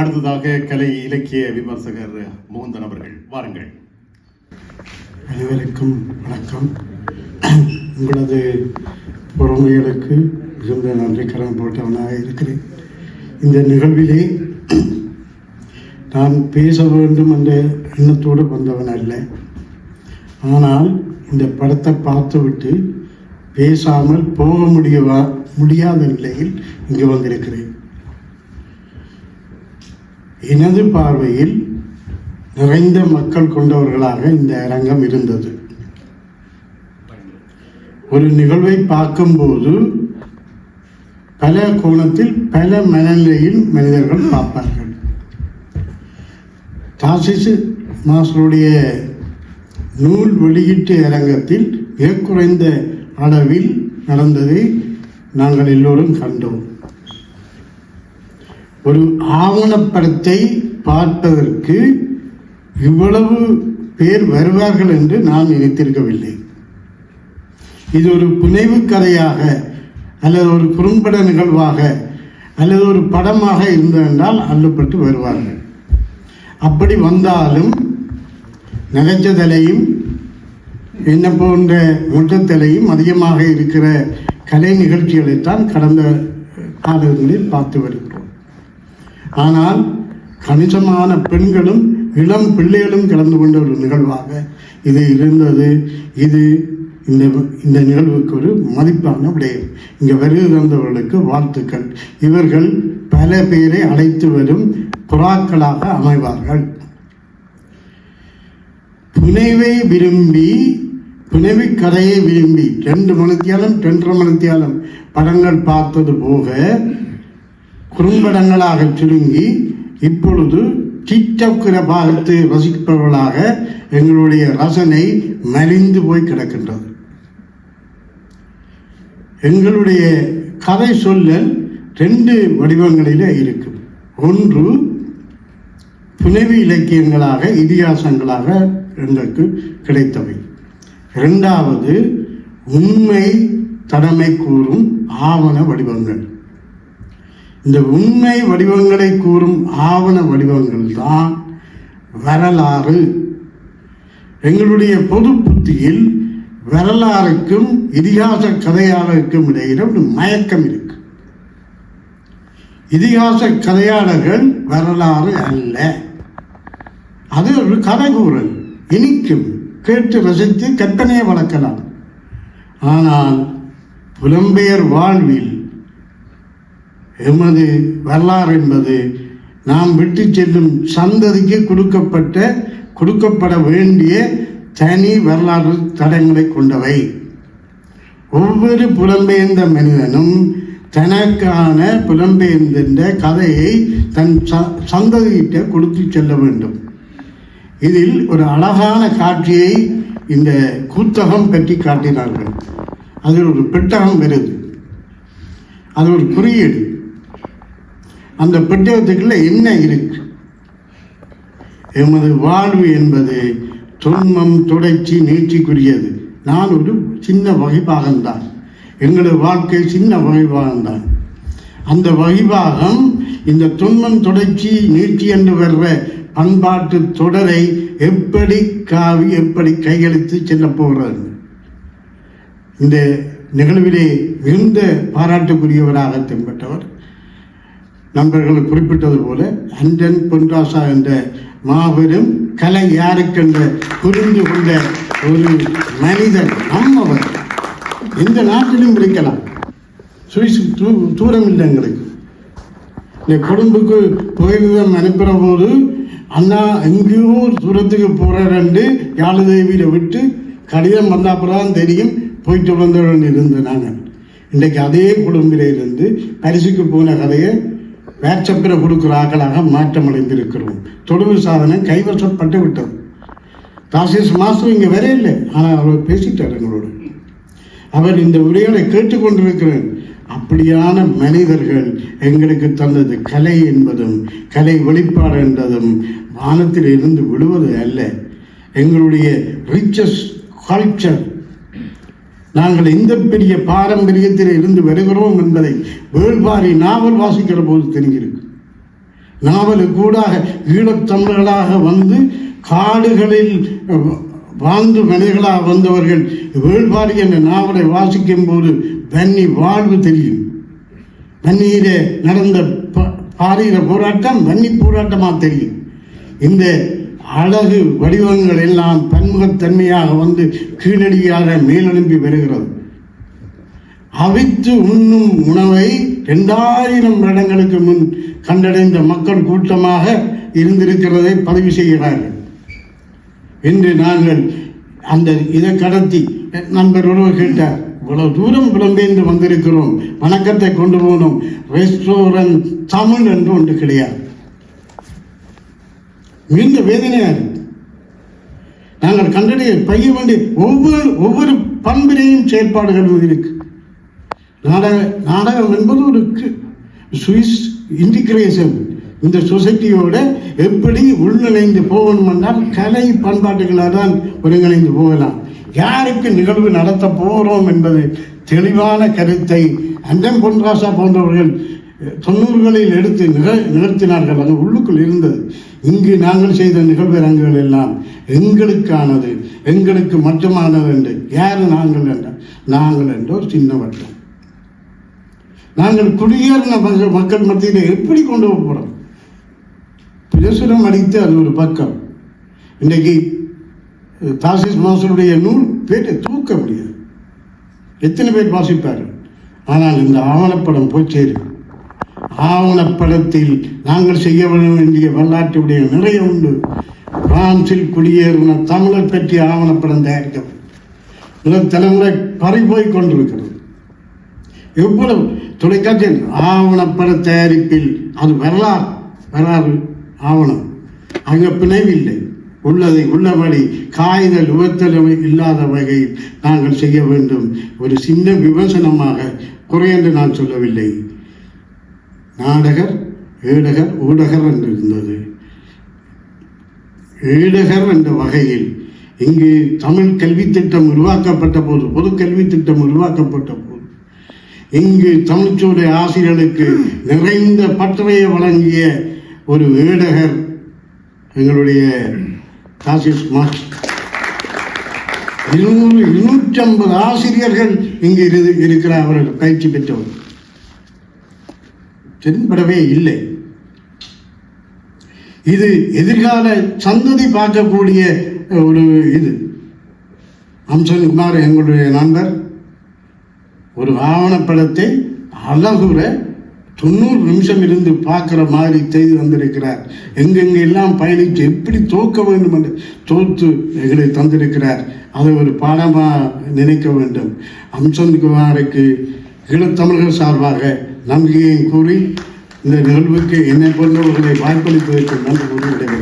அடுத்ததாக கலை இலக்கிய விமர்சகர் முகுந்தன் அவர்கள். வாருங்கள். அனைவருக்கும் வணக்கம். உங்களது பொறுமைகளுக்கு மிகுந்த நன்றி கடன் போட்டவனாக இருக்கிறேன். இந்த நிகழ்விலே நான் பேச வேண்டும் என்ற எண்ணத்தோடு வந்தவன் அல்ல. ஆனால் இந்த படத்தை பார்த்துவிட்டு பேசாமல் போக முடியவா முடியாத நிலையில் இங்கு வந்திருக்கிறேன். எனது பார்வையில் நிறைந்த மக்கள் கொண்டவர்களாக இந்த அரங்கம் இருந்தது. ஒரு நிகழ்வை பார்க்கும்போது பல கோணத்தில் பல மனநிலையில் மனிதர்கள் பார்ப்பார்கள். தாசிசு மாஸ்டருடைய நூல் வெளியீட்டு அரங்கத்தில் மிக குறைந்த அளவில் நடந்ததை நாங்கள் எல்லோரும் கண்டோம். ஒரு ஆவணப்படத்தை பார்ப்பதற்கு இவ்வளவு பேர் வருவார்கள் என்று நான் நினைத்திருக்கவில்லை. இது ஒரு புனைவு கதையாக அல்லது ஒரு குறும்பட நிகழ்வாக அல்லது ஒரு படமாக இருந்ததென்றால் அள்ளப்பட்டு வருவார்கள். அப்படி வந்தாலும் நகைச்சதலையும் என்ன போன்ற முட்டத்தலையும் அதிகமாக இருக்கிற கலை நிகழ்ச்சிகளைத்தான் கடந்த காலங்களில் பார்த்து வருகிறோம். ஆனால் கணிசமான பெண்களும் இளம் பிள்ளைகளும் கலந்து கொண்ட ஒரு நிகழ்வாக இது இருந்தது. இது இந்த இந்த நிகழ்வுக்கு ஒரு மதிப்பான விடயம். இங்கே வருகை தந்தவர்களுக்கு வாழ்த்துக்கள். இவர்கள் பல பேரை அழைத்து வரும் புறாக்களாக அமைவார்கள். புனைவை விரும்பி புனைவி கதையை விரும்பி ரெண்டு மணித்தியாலம் ரெண்டரை மணித்தியாலம் படங்கள் பார்த்தது போக குறும்படங்களாக சுருங்கி இப்பொழுது டிக்டாக்கிற பாகத்தை ரசிப்பவர்களாக எங்களுடைய ரசனை மலிந்து போய் கிடக்கின்றது. எங்களுடைய கதை சொல்லல் ரெண்டு வடிவங்களிலே இருக்கும். ஒன்று புனைவு இலக்கியங்களாக இதிகாசங்களாக எங்களுக்கு கிடைத்தவை. இரண்டாவது உண்மை தடமை கூறும் ஆவண வடிவங்கள். இந்த உண்மை வடிவங்களை கூறும் ஆவண வடிவங்கள் தான் வரலாறு. எங்களுடைய பொது புத்தியில் வரலாறுக்கும் இதிகாச கதையாளருக்கும் இடையில ஒரு மயக்கம் இருக்கு. இதிகாச கதையாளர்கள் வரலாறு அல்ல. அது ஒரு கதை கூறல் இனிக்கும் கேட்டு ரசித்து கற்பனையை வளர்க்கலாம். ஆனால் புலம்பெயர் வாழ்வில் எமது வரலாறு என்பது நாம் விட்டு செல்லும் சந்ததிக்கு கொடுக்கப்பட்ட கொடுக்கப்பட வேண்டிய தனி வரலாறு தடங்களை கொண்டவை. ஒவ்வொரு புலம்பெயர்ந்த மனிதனும் தனக்கான புலம்பெயர்ந்த கதையை தன் ச- சந்ததியிட்ட கொடுத்து செல்ல வேண்டும். இதில் ஒரு அழகான காட்சியை இந்த கூத்தகம் பற்றி காட்டினார்கள். அதில் ஒரு பெட்டகம் வருது. அது ஒரு குறியீடு. அந்த பெட்டகத்துக்குள்ள என்ன இருக்கு? எமது வாழ்வு என்பது துன்பம் தொடர்ச்சி நீச்சிக்குரியது நான் ஒரு சின்ன வகைபாகம்தான். எங்களது வாழ்க்கை சின்ன வகைபாகம்தான். அந்த வகைபாகம் இந்த துன்பம் தொடர்ச்சி நீட்சி என்று வர்ற பண்பாட்டு தொடரை எப்படி காவி எப்படி கையெழுத்து செல்ல போகிறது? இந்த நிகழ்விலே மிகுந்த பாராட்டுக்குரியவராக தென்பட்டவர் நண்பர்கள் குறிப்பிட்டது போல அண்டன் பொன்ராசா என்ற மாபெரும் கலை யாருக்கென்ற புரிந்து கொண்ட ஒரு மனிதன் நம்மவர். எந்த நாட்டிலும் இருக்கலாம். சுவிஸ் தூ தூரம் இல்லை எங்களுக்கு. இந்த கொழும்புக்கு புகைவிதம் அனுப்புகிற போது அண்ணா எங்கேயோ தூரத்துக்கு போகிறேன்ட்டு யாழுதேவியில் விட்டு கடிதம் வந்தாப்புறதான் தெரியும். போயிட்டு வந்தவன் இருந்து நாங்கள். இன்றைக்கு அதே குடும்பிலே இருந்து பரிசுக்கு போன கதையை வேட்சப்பிர கொடுக்குற ஆக்களாக மாற்றமடைந்திருக்கிறோம். தொடுவு சாதனை கைவசப்பட்டு விட்டது. தாசிஸ் மாஸ்டர் இங்கே வரே இல்லை. ஆனால் அவர் பேசிட்டார் எங்களோடு. அவர் இந்த உரையாடை கேட்டுக்கொண்டிருக்கிறேன் அப்படியான மனிதர்கள் எங்களுக்கு தந்தது கலை என்பதும் கலை வெளிப்பாடு என்பதும் வானத்தில் இருந்து விழுவது அல்ல. எங்களுடைய ரிச்சஸ் கல்ச்சர் நாங்கள் இந்த பெரிய பாரம்பரியத்தில் இருந்து வருகிறோம் என்பதை வேள்பாரி நாவல் வாசிக்கிற போது தெரிஞ்சிருக்கு. நாவலுக்கூடாக ஈழத்தமிழர்களாக வந்து காடுகளில் வாழ்ந்து மனிதர்களாக வந்தவர்கள் வேள்பாரி என்ற நாவலை வாசிக்கும் போது வன்னி வாழ்வு தெரியும். வன்னியிலே நடந்த பாரீர போராட்டம் வன்னி போராட்டமாக தெரியும். இந்த அழகு வடிவங்கள் எல்லாம் பன்முகத்தன்மையாக வந்து கீழடியாக மேலெழும்பி வருகிறது. அவித்து உண்ணும் உணவை இரண்டாயிரம் வருடங்களுக்கு முன் கண்டடைந்த மக்கள் கூட்டமாக இருந்திருக்கிறதை பதிவு செய்கிறார்கள். என்று நாங்கள் அந்த இதை கடத்தி நண்பர் ஒருவர் கேட்டார் இவ்வளவு தூரம் புலம்பெயர்ந்து வந்திருக்கிறோம் வணக்கத்தை கொண்டு போனோம் ரெஸ்டாரண்ட் தமிழ் என்று ஒன்று கிடையாது. மிகுந்த வேதனையாக இருந்தது நாங்கள் கண்டடைய பைய வேண்டிய ஒவ்வொரு ஒவ்வொரு பண்பினையும் செயற்பாடுகளும் இருக்கு. நாடக நாடகம் என்பது ஒரு சுவிஸ் இன்டிகிரேஷன் இந்த சொசைட்டியோட எப்படி உள்நிலைந்து போகணும் என்றால் கலை பண்பாட்டுகளாக தான் ஒருங்கிணைந்து போகலாம். யாருக்கு நிகழ்வு நடத்த போகிறோம் என்பது தெளிவான கருத்தை அண்டம் பொன்ராசா போன்றவர்கள் தொண்ணூறுகளில் எடுத்து நிக நிகழ்த்தினார்கள். அது உள்ளுக்குள் இருந்தது. இங்கு நாங்கள் செய்த நிகழ்விறங்குகள் எல்லாம் எங்களுக்கானது எங்களுக்கு மட்டுமானது என்று யார் நாங்கள் என்ற நாங்கள் என்ற ஒரு சின்ன வட்டம் நாங்கள் குடியேறின மக்கள் மக்கள் மத்தியில் எப்படி கொண்டு போகிறோம் பிரசுரம் அடித்து அது ஒரு பக்கம். இன்றைக்கு தாசிஸ் மாசனுடைய நூல் பேட்டை தூக்க முடியாது. எத்தனை பேர் வாசிப்பார்கள்? ஆனால் இந்த ஆவணப்படம் போய் சேரும் ஆவணப்படத்தில் நாங்கள் செய்ய வேண்டிய வரலாற்றுடைய நிறைய உண்டு. பிரான்சில் குடியேறின தமிழர் பற்றிய ஆவணப்படம் தயாரிக்கப்படும். இளம் தலைமுறை பறிபோய் கொண்டிருக்கிறது. எவ்வளவு? தொலைக்காட்சியில் ஆவணப்பட தயாரிப்பில் அது வரலாறு வரலாறு ஆவணம். அங்கே பிணைவில்லை உள்ளதை உள்ளபடி காய்தல் உவத்தல் இல்லாத வகையில் நாங்கள் செய்ய வேண்டும். ஒரு சின்ன விமர்சனமாக குறையென்று நான் சொல்லவில்லை. நாடகர் ஏடகர் ஊடகர் என்று இருந்தது ஏடகர் என்ற வகையில் இங்கு தமிழ் கல்வி திட்டம் உருவாக்கப்பட்ட போது பொது கல்வி திட்டம் உருவாக்கப்பட்ட போது இங்கு தமிழ்ச்சோலை ஆசிரியர்களுக்கு நிறைந்த பட்டறையை வழங்கிய ஒரு ஏடகர் எங்களுடைய காசிஸ் மார்க்ஸ் இருநூறு இருநூற்றி ஐம்பது ஆசிரியர்கள் இங்கு இரு இருக்கிற அவர்கள் பயிற்சி பெற்றவர். தெரிந்துவிடவே இல்லை. இது எதிர்கால சந்ததி பார்க்கக்கூடிய ஒரு இது. அம்சன் குமார் எங்களுடைய நண்பர். ஒரு ஆவணப்படத்தை அழகுற தொண்ணூறு நிமிஷம் இருந்து பார்க்குற மாதிரி செய்து வந்திருக்கிறார். எங்கெங்கெல்லாம் பயணித்து எப்படி தோக்க வேண்டும் என்று தோத்து எங்களை தந்திருக்கிறார் அதை ஒரு பாடமாக நினைக்க வேண்டும். அம்சன் குமாருக்கு ஈழத்தமிழர்கள் சார்பாக நம்பிக்கையை கூறி இந்த நிகழ்வுக்கு என்னை போன்றவர்களை வாய்ப்பளிப்பதற்கு நன்றி கூறி விடைபெறுகிறேன்.